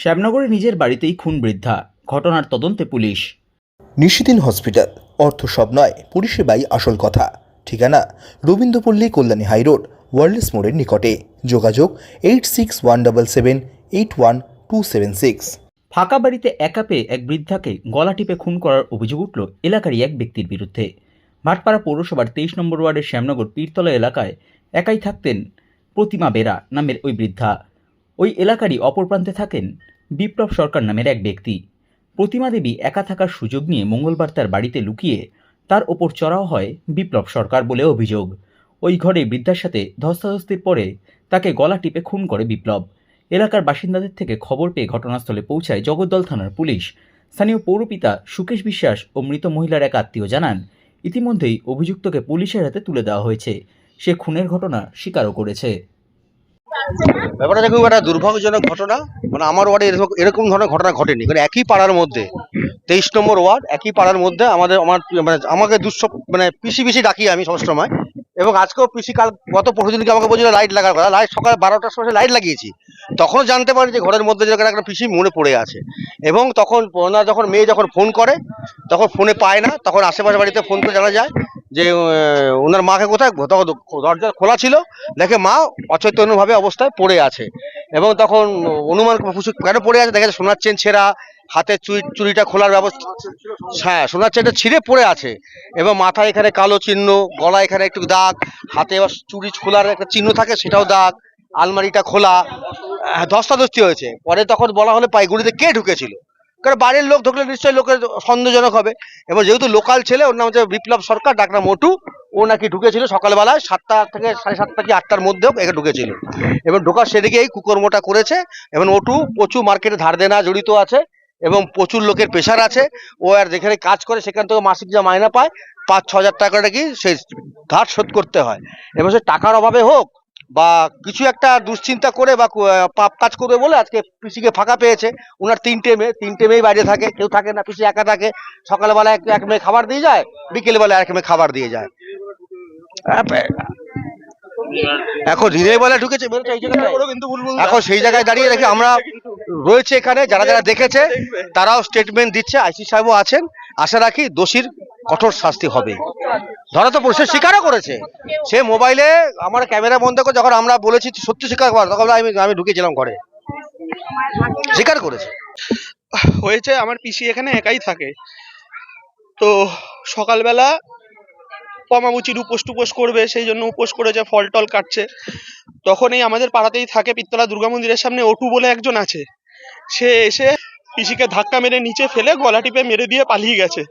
শ্যামনগরে নিজের বাড়িতেই খুন বৃদ্ধা। ঘটনার তদন্তে পুলিশ। নিশিদিন হসপিটাল। অর্থ সব নয় পরিষেবাই আসল কথা। ঠিকানা রবীন্দ্রপল্লী কল্যাণী হাইরোড ওয়ার্ল্ডস মোড়ের নিকটে। যোগাযোগ eight six one double seven eight one two seven six. ফাঁকা বাড়িতে একা পেয়ে এক বৃদ্ধাকে গলা টিপে খুন করার অভিযোগ উঠল এলাকারই এক ব্যক্তির বিরুদ্ধে। ভাটপাড়া পৌরসভার তেইশ নম্বর ওয়ার্ডের শ্যামনগর পীরতলা এলাকায় একাই থাকতেন প্রতিমা বেরা নামের ওই বৃদ্ধা। ওই এলাকারই অপর প্রান্তে থাকেন বিপ্লব সরকার নামের এক ব্যক্তি। প্রতিমা দেবী একা থাকার সুযোগ নিয়ে মঙ্গলবার তার বাড়িতে লুকিয়ে তার ওপর চড়াও হয় বিপ্লব সরকার বলে অভিযোগ। ওই ঘরে বৃদ্ধার সাথে ধস্তাধস্তির পরে তাকে গলা টিপে খুন করে বিপ্লব। এলাকার বাসিন্দাদের থেকে খবর পেয়ে ঘটনাস্থলে পৌঁছায় জগদ্দল থানার পুলিশ। স্থানীয় পৌরপিতা সুকেশ বিশ্বাস ও মৃত মহিলার এক আত্মীয় জানান, ইতিমধ্যেই অভিযুক্তকে পুলিশের হাতে তুলে দেওয়া হয়েছে। সে খুনের ঘটনা স্বীকারও করেছে। ব্যাপারটা দেখুন, একটা দুর্ভাগ্যজনক ঘটনা। মানে আমার ওয়ার্ডে এরকম এরকম ধরনের ঘটনা ঘটেনি। মানে একই পাড়ার মধ্যে, তেইশ নম্বর ওয়ার্ড, একই পাড়ার মধ্যে আমাদের আমার মানে আমাকে দুঃস্ব মানে পিসি পিসি ডাকি আমি সবসময়। এবং আজকেও পিসি কাল গত পরশু দিনকে আমাকে বলছিল লাইট লাগার কথা। লাইট সকাল বারোটার সময় লাইট লাগিয়েছি। তখনও জানতে পারি যে ঘরের মধ্যে যেরকম একটা পিসি মনে পড়ে আছে। এবং তখন যখন মেয়ে যখন ফোন করে, তখন ফোনে পায় না। তখন আশেপাশে বাড়িতে ফোন করে জানা যায়। যে ওনার মাকে কোথায়? তখন দরজা খোলা ছিল। দেখে মা অচৈতন্যভাবে অবস্থায় পড়ে আছে। এবং তখন অনুমান কেন পড়ে আছে? দেখা যায় সোনার চেন ছেঁড়া হাতে চুরি চুরিটা খোলার ব্যবস্থা হ্যাঁ সোনার চেনটা ছিঁড়ে পড়ে আছে। এবং মাথায় এখানে কালো চিহ্ন গলা এখানে একটু দাগ হাতে আবার চুরি খোলার একটা চিহ্ন থাকে সেটাও দাগ আলমারিটা খোলা আহ, ধস্তাধস্তি হয়েছে। পরে তখন বলা হলে পাইগুড়িতে কে ঢুকেছিল? কারণ বাড়ির লোক ঢুকলে নিশ্চয়ই লোকের সন্দেহজনক হবে। এবং যেহেতু লোকাল ছেলে, ওর নাম হচ্ছে বিপ্লব সরকার, ডাকনা মোটু। ও নাকি ঢুকেছিল সকালবেলায় সাতটা থেকে সাড়ে সাতটা কি আটটার মধ্যেও এখানে ঢুকেছিল। এবং ঢোকার সেদিকে এই কুকর্মটা করেছে। এবং ওটু প্রচুর মার্কেটে ধার দেনা জড়িত আছে এবং প্রচুর লোকের প্রেশার আছে। ও আর যেখানে কাজ করে সেখান থেকে মাসিক যা মাইনা পায় পাঁচ ছ হাজার টাকা কি সে ধার শোধ করতে হয়। এবং সে টাকার অভাবে হোক বা কিছু একটা দুশ্চিন্তা করে বা পাপ কাজ করবে বলে আজকে পিসিকে ফাঁকা পেয়েছে। ওনার তিনটে মেয়ে, তিনটে মেয়েই বাইরে থাকে, কেউ থাকে না, পিসি একা থাকে। সকালবেলা এক এক মেয়ে খাবার দিয়ে যায় বিকেলবেলা এক মেয়ে খাবার দিয়ে যায়। এখন দিনের বেলা ঢুকেছে এখন সেই জায়গায় দাঁড়িয়ে রেখে আমরা রয়েছে এখানে, যারা যারা দেখেছে, তারাও স্টেটমেন্ট দিচ্ছে, আইসি সাহেবও আছেন। আশা রাখি দোষীর কঠোর শাস্তি হবে। ধরা তো সে স্বীকারও করেছে। সে মোবাইলে আমার ক্যামেরা বন্ধ করে যখন আমরা বলেছি সত্যি স্বীকার কর, তখন আমি আমি ঢুকেছিলাম ঘরে। স্বীকার করেছে। হয়েছে, আমার পিসি এখানে একাই থাকে। তো সকালবেলা কমামুচির উপোস টুপোস করবে, সেই জন্য উপোস করেছে, ফল টল কাটছে। তখন এই আমাদের পাড়াতেই থাকে পিত্তলা দুর্গা মন্দিরের সামনে অটু বলে একজন আছে। সে এসে পিসিকে ধাক্কা মেরে নিচে ফেলে, গলা টিপে মেরে দিয়ে পালিয়ে গেছে।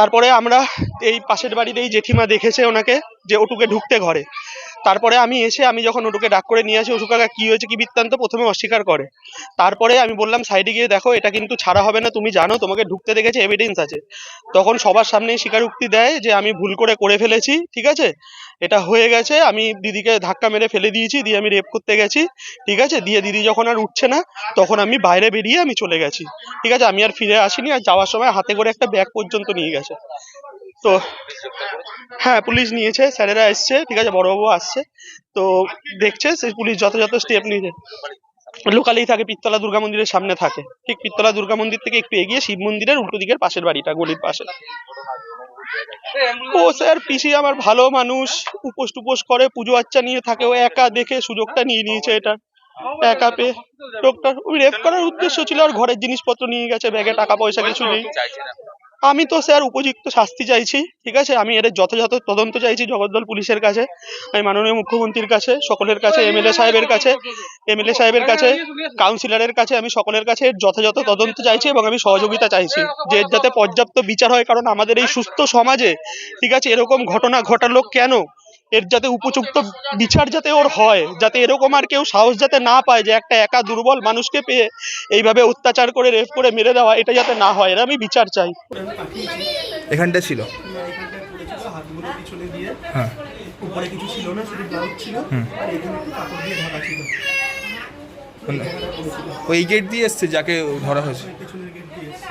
তারপরে আমরা এই পাশের বাড়ির এই জেঠিমা দেখেছে ওনাকে যে ওটুকে ঢুকতে ঘরে। তারপরে আমি এসে আমি যখন ওটুকে ডাক করে নিয়ে আসি ওটু কাকা, কি হয়েছে? কি বৃত্তান্ত? প্রথমে অস্বীকার করে। তারপরে আমি বললাম, সাইডে গিয়ে দেখো, এটা কিন্তু ছাড়া হবে না, তুমি জানো, তোমাকে ঢুকতে দেখেছে এভিডেন্স আছে। তখন সবার সামনেই স্বীকারোক্তি দেয় যে, আমি ভুল করে করে ফেলেছি, ঠিক আছে? এটা হয়ে গেছে, আমি দিদিকে ধাক্কা মেরে ফেলে দিয়েছি, দিয়ে আমি রেপ করতে গেছি, ঠিক আছে? দিয়ে দিদি যখন আর উঠছে না, তখন আমি বাইরে বেরিয়ে আমি চলে গেছি, ঠিক আছে? আমি আর ফিরে আসিনি, আর যাওয়ার সময় হাতে করে একটা ব্যাগ পর্যন্ত নিয়ে গেছে। তো হ্যাঁ পুলিশ নিয়েছে, স্যারেরা এসছে, ঠিক আছে, বড়বাবু আসছে। তো দেখছে সেই পুলিশ যথাযথ স্টেপ নিয়েছে। লোকালেই থাকে পিত্তলা দুর্গা মন্দিরের সামনে থাকে। ঠিক পিত্তলা দুর্গা মন্দির থেকে একটু এগিয়ে শিব মন্দিরের উল্টো দিকের পাশের বাড়িটা, গলির পাশে। ও, স্যার, পিসি আমার ভালো মানুষ, উপোস টুপোস করে, পুজো আচ্চা নিয়ে থাকে, ও একা দেখে সুযোগটা নিয়ে নিয়েছে এটা। একা পেয়ে। লোকটা, ওই রেপ করার উদ্দেশ্য ছিল, আর ঘরের জিনিসপত্র নিয়ে গেছে ব্যাগে টাকা পয়সা কিছু নেই। আমি তো স্যার উপযুক্ত শাস্তি চাইছি, ঠিক আছে? আমি এদের যথাযথ তদন্ত চাইছি জগদ্দল পুলিশের কাছে, আমি মাননীয় মুখ্যমন্ত্রীর কাছে, সকলের কাছে, এমএলএ সাহেবের কাছে, এমএলএ সাহেবের কাছে, কাউন্সিলরের কাছে, আমি সকলের কাছে এর যথাযথ তদন্ত চাইছি এবং আমি সহযোগিতা চাইছি। যে যাতে পর্যাপ্ত বিচার হয়, কারণ আমাদের এই সুস্থ সমাজে, ঠিক আছে? এরকম ঘটনা ঘটালো কেন? এর যাতে উপযুক্ত বিচার যাতে ওর হয় যাতে এরকম আর কেউ সাহস যাতে না পায় যে একটা একা দুর্বল মানুষকে পেয়ে এইভাবে অত্যাচার করে রেপ করে মেরে দেওয়া এটা যাতে না হয় এর আমি বিচার চাই। এখানটা ছিল? এখানটায় পড়েছিল হাতগুলো পিছনে দিয়ে হ্যাঁ। উপরে কিছু ছিল না শুধু ব্লাউজ ছিল আর এখানে একটু কাপড় দিয়ে ঢাকা ছিল মানে ওই গেট দিয়ে এসছে যাকে ধরা হয়েছে পেছনের গেট দিয়ে এসছে